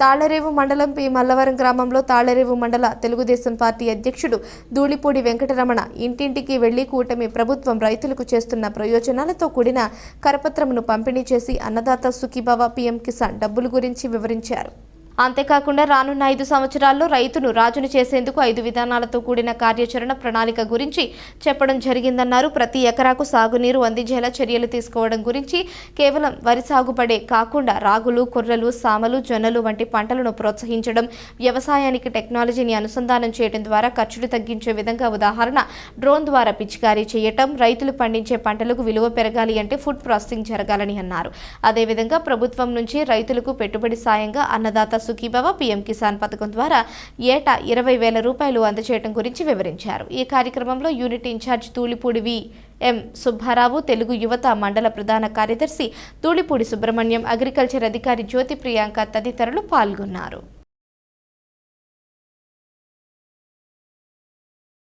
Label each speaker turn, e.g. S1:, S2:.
S1: తాళ్ళరేవు మండలం పి. మల్లవరం గ్రామంలో తాళ్ళరేవు మండల తెలుగుదేశం పార్టీ అధ్యక్షుడు ధూళిపూడి వెంకటరమణ ఇంటింటికి వెళ్ళి కూటమి ప్రభుత్వం రైతులకు చేస్తున్న ప్రయోజనాలతో కూడిన కరపత్రమును పంపిణీ చేసి అన్నదాత సుఖీభవ పీఎం కిసాన్ డబ్బుల గురించి వివరించారు. అంతేకాకుండా రానున్న ఐదు సంవత్సరాల్లో రైతును రాజును చేసేందుకు ఐదు విధానాలతో కూడిన కార్యాచరణ ప్రణాళిక గురించి చెప్పడం జరిగిందన్నారు. ప్రతి ఎకరాకు సాగునీరు అందించేలా చర్యలు తీసుకోవడం గురించి కేవలం వరి సాగుపడే కాకుండా రాగులు కొర్రలు సామలు జొన్నలు వంటి పంటలను ప్రోత్సహించడం వ్యవసాయానికి టెక్నాలజీని అనుసంధానం చేయడం ద్వారా ఖర్చులు తగ్గించే విధంగా ఉదాహరణ డ్రోన్ ద్వారా పిచికారీ చేయటం రైతులు పండించే పంటలకు విలువ పెరగాలి అంటే ఫుడ్ ప్రాసెసింగ్ జరగాలని అన్నారు. అదేవిధంగా ప్రభుత్వం నుంచి రైతులకు పెట్టుబడి సాయంగా అన్నదాత సుఖీభవ పీఎం కిసాన్ పథకం ద్వారా ఏటా ఇరవై వేల రూపాయలు అందజేయడం గురించి వివరించారు. ఈ కార్యక్రమంలో unit incharge Tulipudi V M Subbarao Telugu యువత మండల ప్రధాన కార్యదర్శి తూళిపూడి సుబ్రహ్మణ్యం అగ్రికల్చర్ అధికారి జ్యోతి ప్రియాంక తదితరులు పాల్గొన్నారు.